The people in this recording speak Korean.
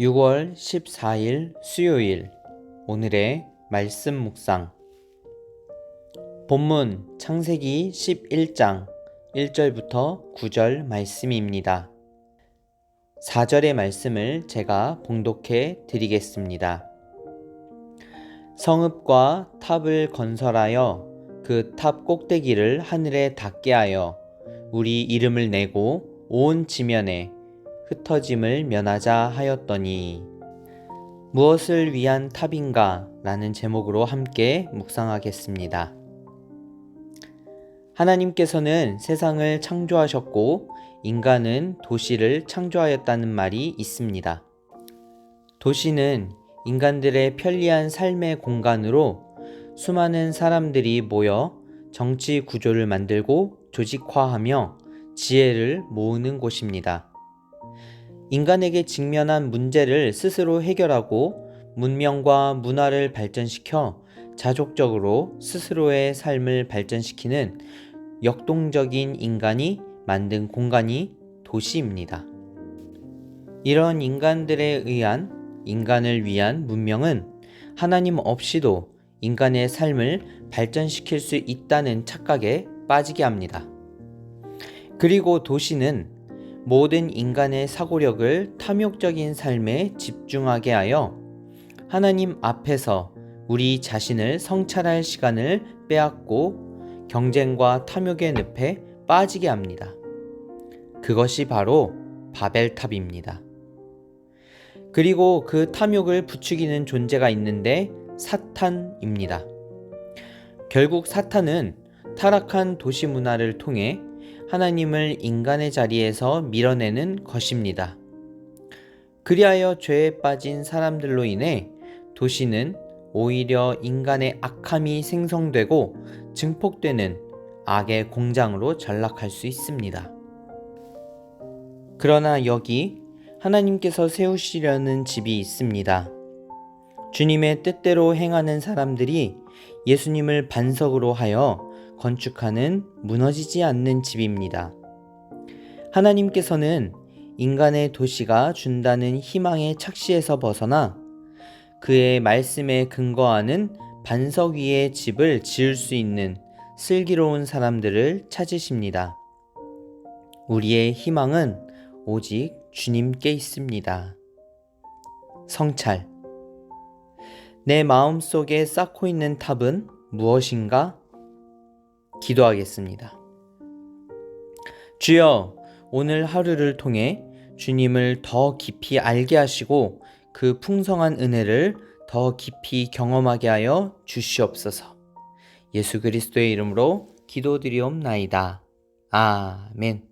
6월 14일 수요일 오늘의 말씀 묵상 본문 창세기 11장 1절부터 9절 말씀입니다. 4절의 말씀을 제가 봉독해 드리겠습니다. 성읍과 탑을 건설하여 그 탑 꼭대기를 하늘에 닿게 하여 우리 이름을 내고 온 지면에 흩어짐을 면하자 하였더니 무엇을 위한 탑인가? 라는 제목으로 함께 묵상하겠습니다. 하나님께서는 세상을 창조하셨고 인간은 도시를 창조하였다는 말이 있습니다. 도시는 인간들의 편리한 삶의 공간으로 수많은 사람들이 모여 정치 구조를 만들고 조직화하며 지혜를 모으는 곳입니다. 인간에게 직면한 문제를 스스로 해결하고 문명과 문화를 발전시켜 자족적으로 스스로의 삶을 발전시키는 역동적인 인간이 만든 공간이 도시입니다. 이런 인간들에 의한 인간을 위한 문명은 하나님 없이도 인간의 삶을 발전시킬 수 있다는 착각에 빠지게 합니다. 그리고 도시는 모든 인간의 사고력을 탐욕적인 삶에 집중하게 하여 하나님 앞에서 우리 자신을 성찰할 시간을 빼앗고 경쟁과 탐욕의 늪에 빠지게 합니다. 그것이 바로 바벨탑입니다. 그리고 그 탐욕을 부추기는 존재가 있는데 사탄입니다. 결국 사탄은 타락한 도시 문화를 통해 하나님을 인간의 자리에서 밀어내는 것입니다. 그리하여 죄에 빠진 사람들로 인해 도시는 오히려 인간의 악함이 생성되고 증폭되는 악의 공장으로 전락할 수 있습니다. 그러나 여기 하나님께서 세우시려는 집이 있습니다. 주님의 뜻대로 행하는 사람들이 예수님을 반석으로 하여 건축하는 무너지지 않는 집입니다. 하나님께서는 인간의 도시가 준다는 희망의 착시에서 벗어나 그의 말씀에 근거하는 반석 위의 집을 지을 수 있는 슬기로운 사람들을 찾으십니다. 우리의 희망은 오직 주님께 있습니다. 성찰. 내 마음 속에 쌓고 있는 탑은 무엇인가? 기도하겠습니다. 주여, 오늘 하루를 통해 주님을 더 깊이 알게 하시고 그 풍성한 은혜를 더 깊이 경험하게 하여 주시옵소서. 예수 그리스도의 이름으로 기도드리옵나이다. 아멘.